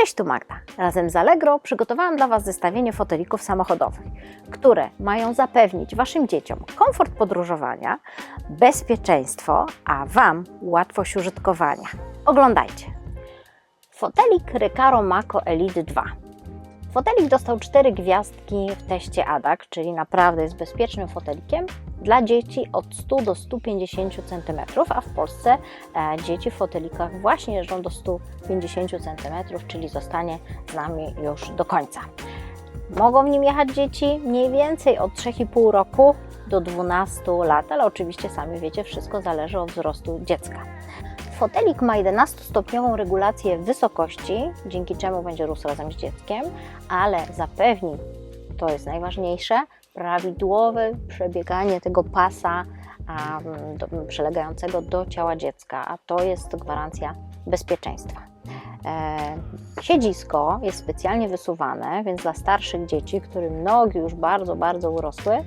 Cześć, tu Magda. Razem z Allegro przygotowałam dla Was zestawienie fotelików samochodowych, które mają zapewnić Waszym dzieciom komfort podróżowania, bezpieczeństwo, a Wam łatwość użytkowania. Oglądajcie. Fotelik Recaro Mako Elite 2. Fotelik dostał 4 gwiazdki w teście ADAC, czyli naprawdę jest bezpiecznym fotelikiem dla dzieci od 100 do 150 cm, a w Polsce e, dzieci w fotelikach właśnie jeżdżą do 150 cm, czyli zostanie z nami już do końca. Mogą w nim jechać dzieci mniej więcej od 3,5 roku do 12 lat, ale oczywiście sami wiecie, wszystko zależy od wzrostu dziecka. Fotelik ma 11-stopniową regulację wysokości, dzięki czemu będzie rósł razem z dzieckiem, ale zapewni, to jest najważniejsze, prawidłowe przebieganie tego pasa a, do, przylegającego do ciała dziecka, a to jest gwarancja bezpieczeństwa. E, siedzisko jest specjalnie wysuwane, więc dla starszych dzieci, którym nogi już bardzo, bardzo urosły, e,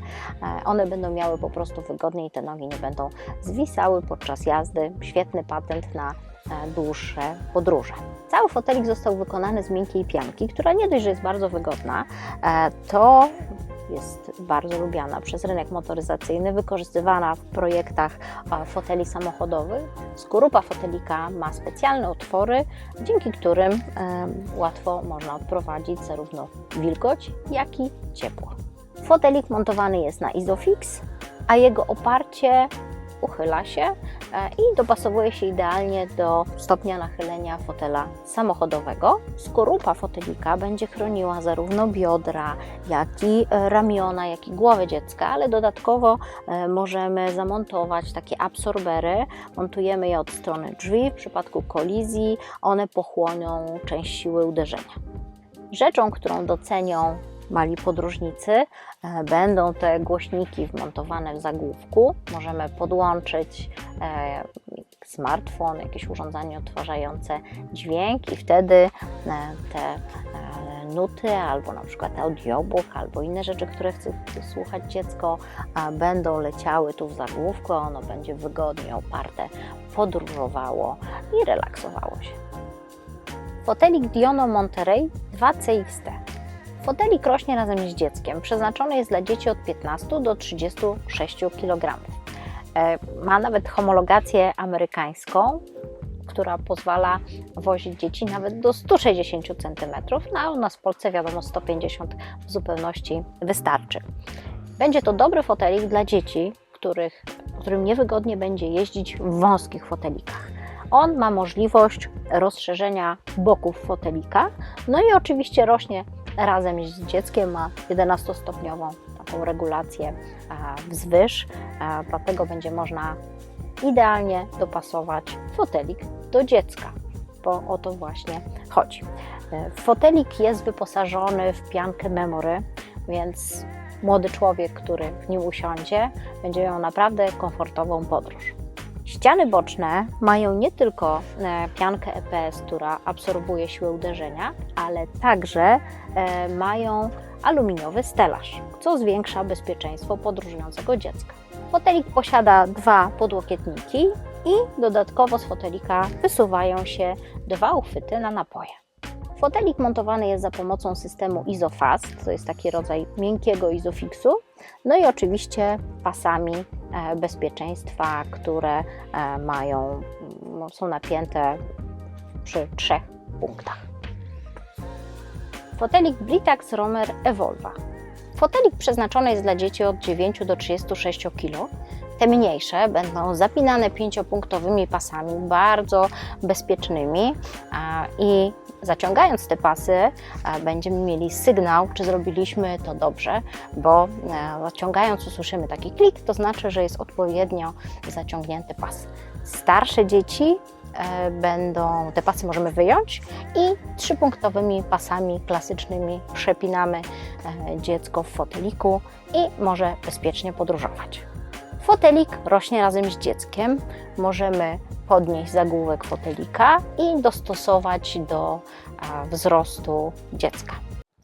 one będą miały po prostu wygodnie i te nogi nie będą zwisały podczas jazdy. Świetny patent na e, dłuższe podróże. Cały fotelik został wykonany z miękkiej pianki, która nie dość, że jest bardzo wygodna, e, to jest bardzo lubiana przez rynek motoryzacyjny, wykorzystywana w projektach e, foteli samochodowych. Skorupa fotelika ma specjalne otwory, dzięki którym e, łatwo można odprowadzić zarówno wilgoć, jak i ciepło. Fotelik montowany jest na Isofix, a jego oparcie uchyla się i dopasowuje się idealnie do stopnia nachylenia fotela samochodowego. Skorupa fotelika będzie chroniła zarówno biodra, jak i e, ramiona, jak i głowę dziecka, ale dodatkowo e, możemy zamontować takie absorbery. Montujemy je od strony drzwi. W przypadku kolizji one pochłonią część siły uderzenia. Rzeczą, którą docenią mali podróżnicy. E, Będą te głośniki wmontowane w zagłówku. Możemy podłączyć e, smartfon, jakieś urządzenie odtwarzające dźwięk i wtedy e, te nuty albo na przykład audiobook albo inne rzeczy, które chce słuchać dziecko, będą leciały tu w zagłówku, a ono będzie wygodnie oparte, podróżowało i relaksowało się. Fotelik Diono Monterey 2CXT. Fotelik rośnie razem z dzieckiem. Przeznaczony jest dla dzieci od 15 do 36 kg. E, Ma nawet homologację amerykańską, która pozwala wozić dzieci nawet do 160 cm. No a u nas w Polsce wiadomo 150 w zupełności wystarczy. Będzie to dobry fotelik dla dzieci, których, którym niewygodnie będzie jeździć w wąskich fotelikach. On ma możliwość rozszerzenia boków fotelika, no i oczywiście rośnie razem z dzieckiem, ma 11-stopniową taką regulację wzwyż, dlatego będzie można idealnie dopasować fotelik do dziecka, bo o to właśnie chodzi. E, Fotelik jest wyposażony w piankę memory, więc młody człowiek, który w nim usiądzie, będzie miał naprawdę komfortową podróż. Ściany boczne mają nie tylko e, piankę EPS, która absorbuje siłę uderzenia, ale także e, mają aluminiowy stelaż, co zwiększa bezpieczeństwo podróżującego dziecka. Fotelik posiada dwa podłokietniki i dodatkowo z fotelika wysuwają się dwa uchwyty na napoje. Fotelik montowany jest za pomocą systemu ISOFAST, to jest taki rodzaj miękkiego izofixu, no i oczywiście pasami bezpieczeństwa, które e, mają, m, są napięte przy trzech punktach. Fotelik Britax Romer Evolva. Fotelik przeznaczony jest dla dzieci od 9 do 36 kg. Te mniejsze będą zapinane pięciopunktowymi pasami, bardzo bezpiecznymi i zaciągając te pasy, a, będziemy mieli sygnał, czy zrobiliśmy to dobrze, bo e, zaciągając usłyszymy taki klik, to znaczy, że jest odpowiednio zaciągnięty pas. Starsze dzieci e, będą, te pasy możemy wyjąć i trzypunktowymi pasami klasycznymi przepinamy e, dziecko w foteliku i może bezpiecznie podróżować. Fotelik rośnie razem z dzieckiem. Możemy podnieść zagłówek fotelika i dostosować do wzrostu dziecka.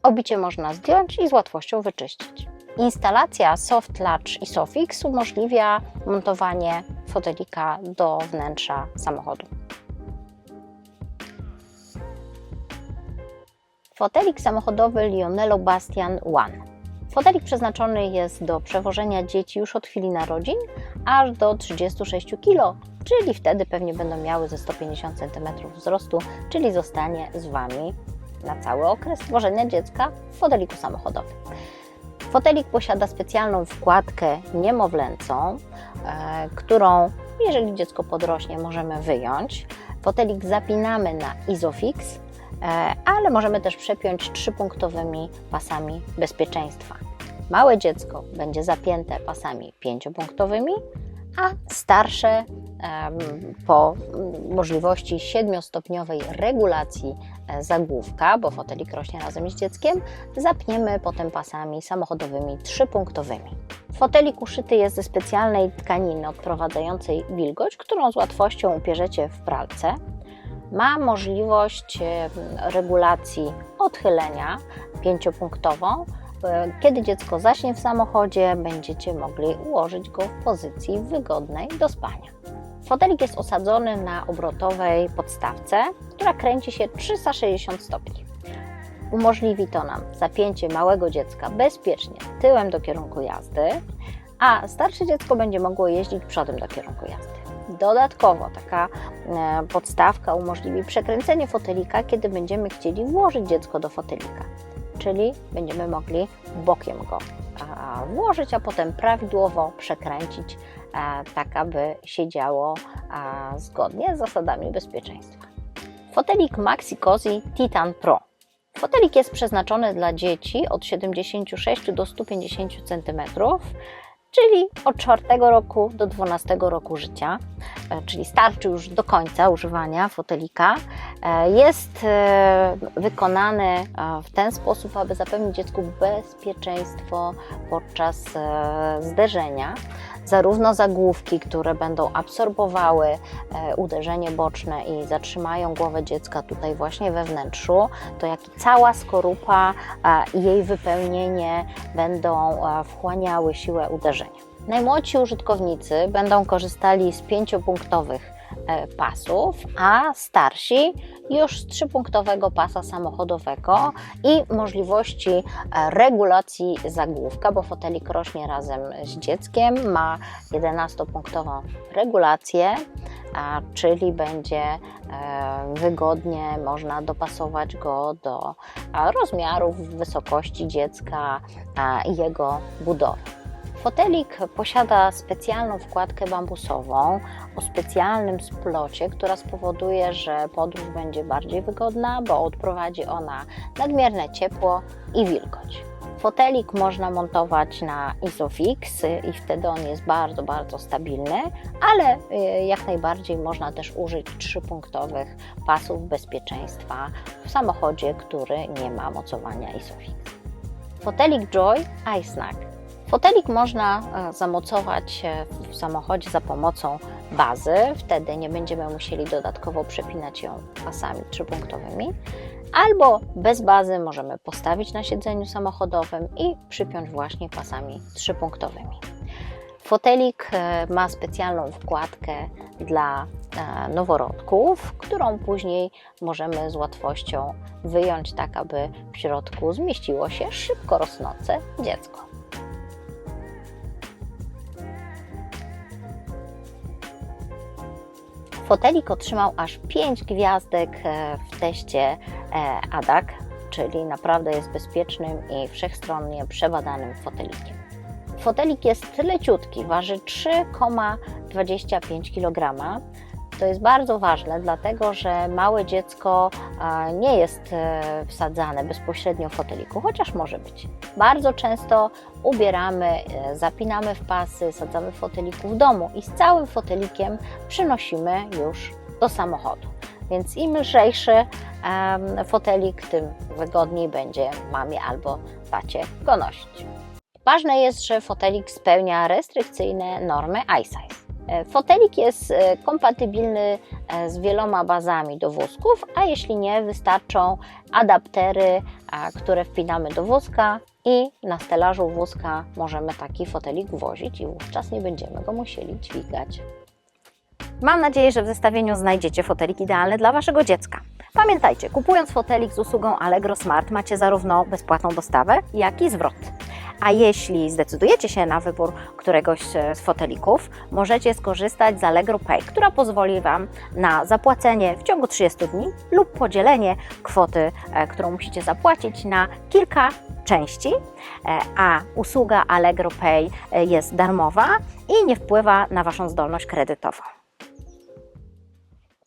Obicie można zdjąć i z łatwością wyczyścić. Instalacja Soft Latch i Sofix umożliwia montowanie fotelika do wnętrza samochodu. Fotelik samochodowy Lionello Bastian One. Fotelik przeznaczony jest do przewożenia dzieci już od chwili narodzin aż do 36 kg, czyli wtedy pewnie będą miały ze 150 cm wzrostu, czyli zostanie z Wami na cały okres wożenia dziecka w foteliku samochodowym. Fotelik posiada specjalną wkładkę niemowlęcą, e, którą, jeżeli dziecko podrośnie, możemy wyjąć. Fotelik zapinamy na Isofix, ale możemy też przepiąć trzypunktowymi pasami bezpieczeństwa. Małe dziecko będzie zapięte pasami pięciopunktowymi, a starsze po możliwości siedmiostopniowej regulacji e, zagłówka, bo fotelik rośnie razem z dzieckiem, zapniemy potem pasami samochodowymi trzypunktowymi. Fotelik uszyty jest ze specjalnej tkaniny odprowadzającej wilgoć, którą z łatwością upierzecie w pralce. Ma możliwość regulacji odchylenia pięciopunktową, E, Kiedy dziecko zaśnie w samochodzie, będziecie mogli ułożyć go w pozycji wygodnej do spania. Fotelik jest osadzony na obrotowej podstawce, która kręci się 360 stopni. Umożliwi to nam zapięcie małego dziecka bezpiecznie tyłem do kierunku jazdy, a starsze dziecko będzie mogło jeździć przodem do kierunku jazdy. Dodatkowo taka e, podstawka umożliwi przekręcenie fotelika, kiedy będziemy chcieli włożyć dziecko do fotelika czyli będziemy mogli bokiem go włożyć, a potem prawidłowo przekręcić, a, tak aby siedziało zgodnie z zasadami bezpieczeństwa. Fotelik Maxi Cozy Titan Pro. Fotelik jest przeznaczony dla dzieci od 76 do 150 cm, czyli od 4 roku do 12 roku życia, e, czyli starczy już do końca używania fotelika. E, Jest e, wykonany w ten sposób, aby zapewnić dziecku bezpieczeństwo podczas zderzenia. Zarówno zagłówki, które będą absorbowały e, uderzenie boczne i zatrzymają głowę dziecka tutaj właśnie we wnętrzu, to jak i cała skorupa i jej wypełnienie będą wchłaniały siłę uderzenia. Najmłodsi użytkownicy będą korzystali z pięciopunktowych e, pasów, a starsi już trzypunktowego pasa samochodowego i możliwości e, regulacji zagłówka, bo fotelik rośnie razem z dzieckiem, ma 11-punktową regulację, czyli będzie e, wygodnie można dopasować go do rozmiarów, wysokości dziecka jego budowy. Fotelik posiada specjalną wkładkę bambusową o specjalnym splocie, która spowoduje, że podróż będzie bardziej wygodna, bo odprowadzi ona nadmierne ciepło i wilgoć. Fotelik można montować na Isofix i wtedy on jest bardzo, bardzo stabilny, ale y, jak najbardziej można też użyć trzypunktowych pasów bezpieczeństwa w samochodzie, który nie ma mocowania Isofix. Fotelik Joy iSnack Fotelik można e, zamocować e, w samochodzie za pomocą bazy, wtedy nie będziemy musieli dodatkowo przepinać ją pasami trzypunktowymi, albo bez bazy możemy postawić na siedzeniu samochodowym i przypiąć właśnie pasami trzypunktowymi. Fotelik e, ma specjalną wkładkę dla noworodków, którą później możemy z łatwością wyjąć tak, aby w środku zmieściło się szybko rosnące dziecko. Fotelik otrzymał aż 5 gwiazdek e, w teście e, ADAC, czyli naprawdę jest bezpiecznym i wszechstronnie przebadanym fotelikiem. Fotelik jest leciutki, waży 3,25 kg. To jest bardzo ważne, dlatego że małe dziecko nie jest e, wsadzane bezpośrednio w foteliku, chociaż może być. Bardzo często ubieramy, e, zapinamy w pasy, sadzamy w foteliku w domu i z całym fotelikiem przynosimy już do samochodu. Więc im lżejszy fotelik, tym wygodniej będzie mamie albo tacie go nosić. Ważne jest, że fotelik spełnia restrykcyjne normy iSize. E, Fotelik jest e, kompatybilny e, z wieloma bazami do wózków, a jeśli nie, wystarczą adaptery, które wpinamy do wózka i na stelażu wózka możemy taki fotelik włożyć i wówczas nie będziemy go musieli dźwigać. Mam nadzieję, że w zestawieniu znajdziecie fotelik idealny dla Waszego dziecka. Pamiętajcie, kupując fotelik z usługą Allegro Smart macie zarówno bezpłatną dostawę, jak i zwrot. A jeśli zdecydujecie się na wybór któregoś e, z fotelików, możecie skorzystać z Allegro Pay, która pozwoli Wam na zapłacenie w ciągu 30 dni lub podzielenie kwoty, e, którą musicie zapłacić na kilka części, e, a usługa Allegro Pay jest darmowa i nie wpływa na Waszą zdolność kredytową.